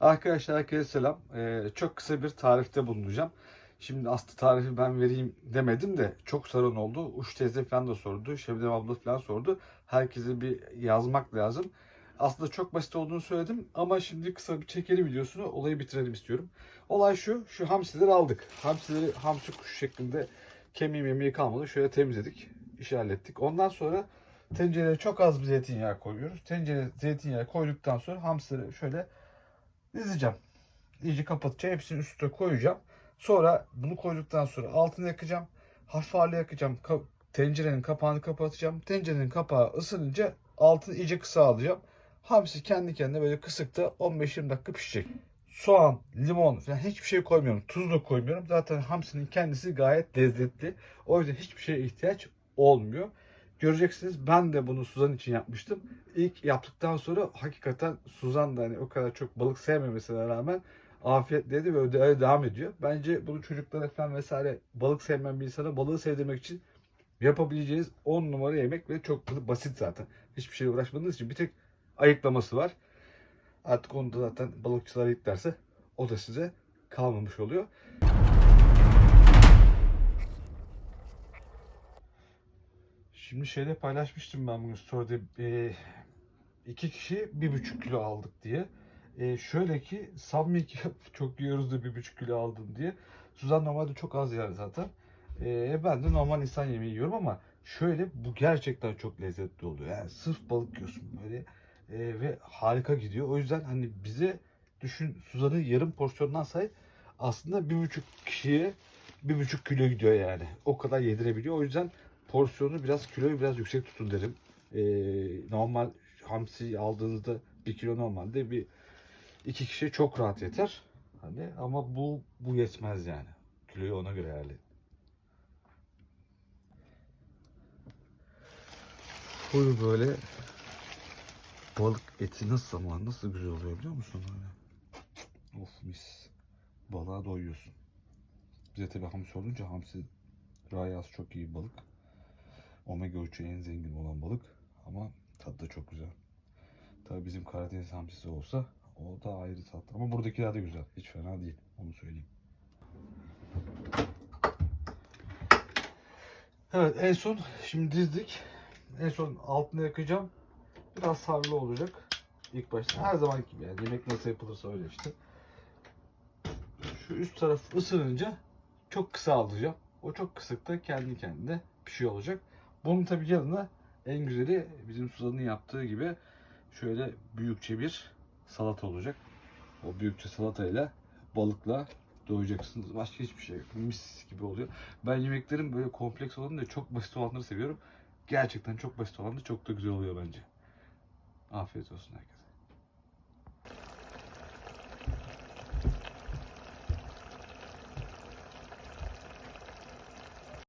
Arkadaşlar herkese selam. Ee, çok kısa bir tarifte bulunacağım. Şimdi aslında tarifi ben vereyim demedim de çok sorun oldu. Uç teyze falan da sordu. Şebnem abla falan sordu. Herkese bir yazmak lazım. Aslında çok basit olduğunu söyledim ama şimdi kısa bir çekelim videosunu olayı bitirelim istiyorum. Olay şu, şu hamsileri aldık. Hamsileri hamsi kuş şeklinde kemiği memiği kalmadı. Şöyle temizledik, işi hallettik. Ondan sonra tencereye çok az bir zeytinyağı koyuyoruz. Tencereye zeytinyağı koyduktan sonra hamsileri şöyle dizeceğim. İyice kapatacağım. Hepsini üstüne koyacağım. Sonra bunu koyduktan sonra altını yakacağım. Hafif hale yakacağım. Ka- tencerenin kapağını kapatacağım. Tencerenin kapağı ısınınca altını iyice kısa alacağım. Hamsi kendi kendine böyle kısıkta 15-20 dakika pişecek. Soğan, limon falan hiçbir şey koymuyorum. Tuz da koymuyorum. Zaten hamsinin kendisi gayet lezzetli. O yüzden hiçbir şeye ihtiyaç olmuyor. Göreceksiniz ben de bunu Suzan için yapmıştım. İlk yaptıktan sonra hakikaten Suzan da hani o kadar çok balık sevmemesine rağmen afiyetledi ve öyle devam ediyor. Bence bunu çocuklara falan vesaire balık sevmeyen bir insana balığı sevdirmek için yapabileceğiniz 10 numara yemek ve çok basit zaten. Hiçbir şeyle uğraşmadığınız için bir tek ayıklaması var. Artık onu da zaten balıkçılar ayıklarsa o da size kalmamış oluyor. Şimdi şeyde paylaşmıştım ben bunu story'de e, iki kişi bir buçuk kilo aldık diye. E, şöyle ki sanmıyor ki çok yiyoruz da bir buçuk kilo aldım diye. Suzan normalde çok az yer zaten. E, ben de normal insan yemeği yiyorum ama şöyle bu gerçekten çok lezzetli oluyor. Yani sırf balık yiyorsun böyle e, ve harika gidiyor. O yüzden hani bize düşün Suzan'ın yarım porsiyondan say aslında bir buçuk kişiye bir buçuk kilo gidiyor yani. O kadar yedirebiliyor. O yüzden porsiyonu biraz kiloyu biraz yüksek tutun derim. Ee, normal hamsi aldığınızda bir kilo normalde bir iki kişi çok rahat yeter. Hani ama bu bu yetmez yani. Kiloyu ona göre ayarlayın. Full böyle balık eti nasıl ama nasıl güzel oluyor biliyor musun? Öyle. Of mis. Balığa doyuyorsun. Bize tabi hamsi olunca hamsi rayas çok iyi balık. Omega 3'ü en zengin olan balık ama tadı da çok güzel. Tabii bizim Karadeniz hamsisi olsa o da ayrı tat. Ama buradakiler de güzel. Hiç fena değil. Onu söyleyeyim. Evet en son şimdi dizdik. En son altını yakacağım. Biraz sarılı olacak. İlk başta her zaman gibi yani yemek nasıl yapılırsa öyle işte. Şu üst taraf ısınınca çok kısa alacağım. O çok kısıkta kendi kendine pişiyor olacak. Bunun tabi yanına en güzeli bizim Suzan'ın yaptığı gibi şöyle büyükçe bir salata olacak. O büyükçe salatayla balıkla doyacaksınız. Başka hiçbir şey yok. Mis gibi oluyor. Ben yemeklerin böyle kompleks olanı da çok basit olanları seviyorum. Gerçekten çok basit olan da çok da güzel oluyor bence. Afiyet olsun herkese.